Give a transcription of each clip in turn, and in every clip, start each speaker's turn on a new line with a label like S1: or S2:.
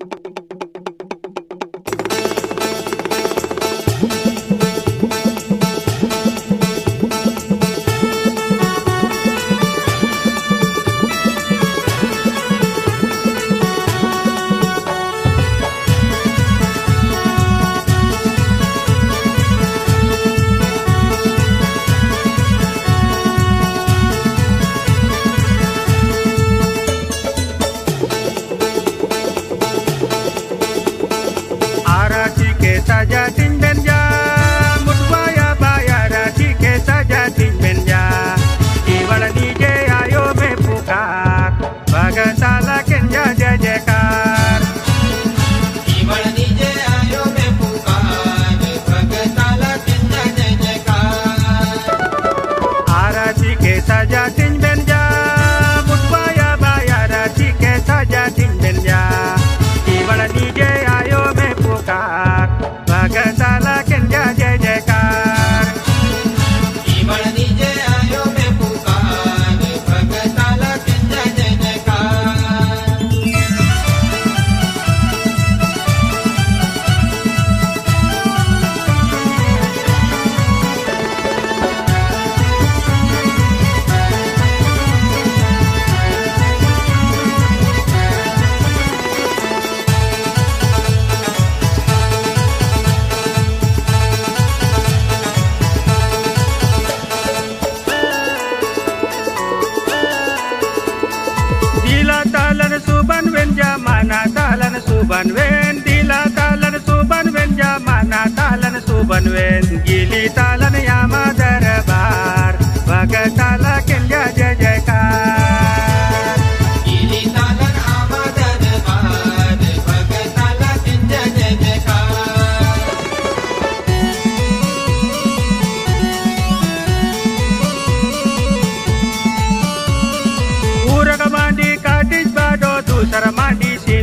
S1: you I ya ya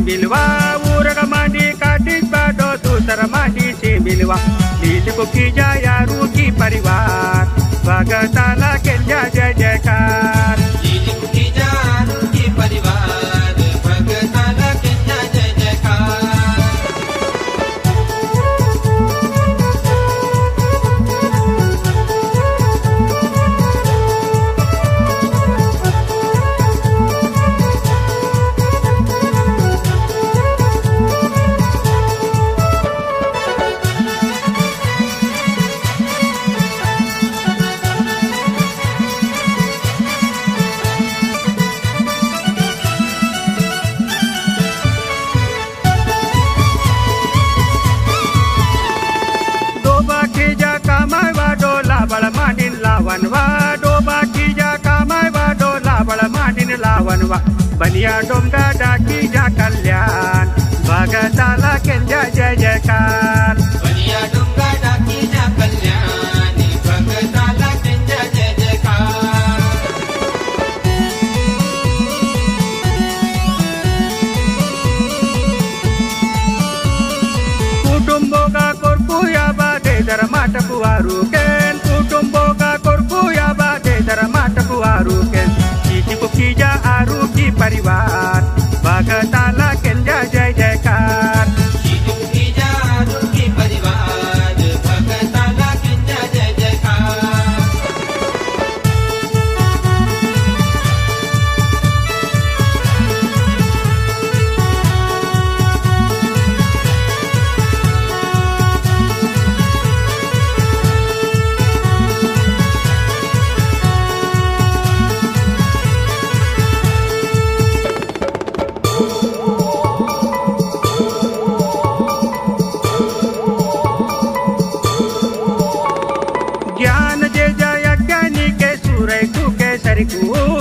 S1: बिलवा उरग मांडी काठी बाडो दूसर मांडीची बिलवा लीज बुकी जाया रुखी परिवार स्वागताला केल्या baniya dom da da ki ಯಾರಿಗೂ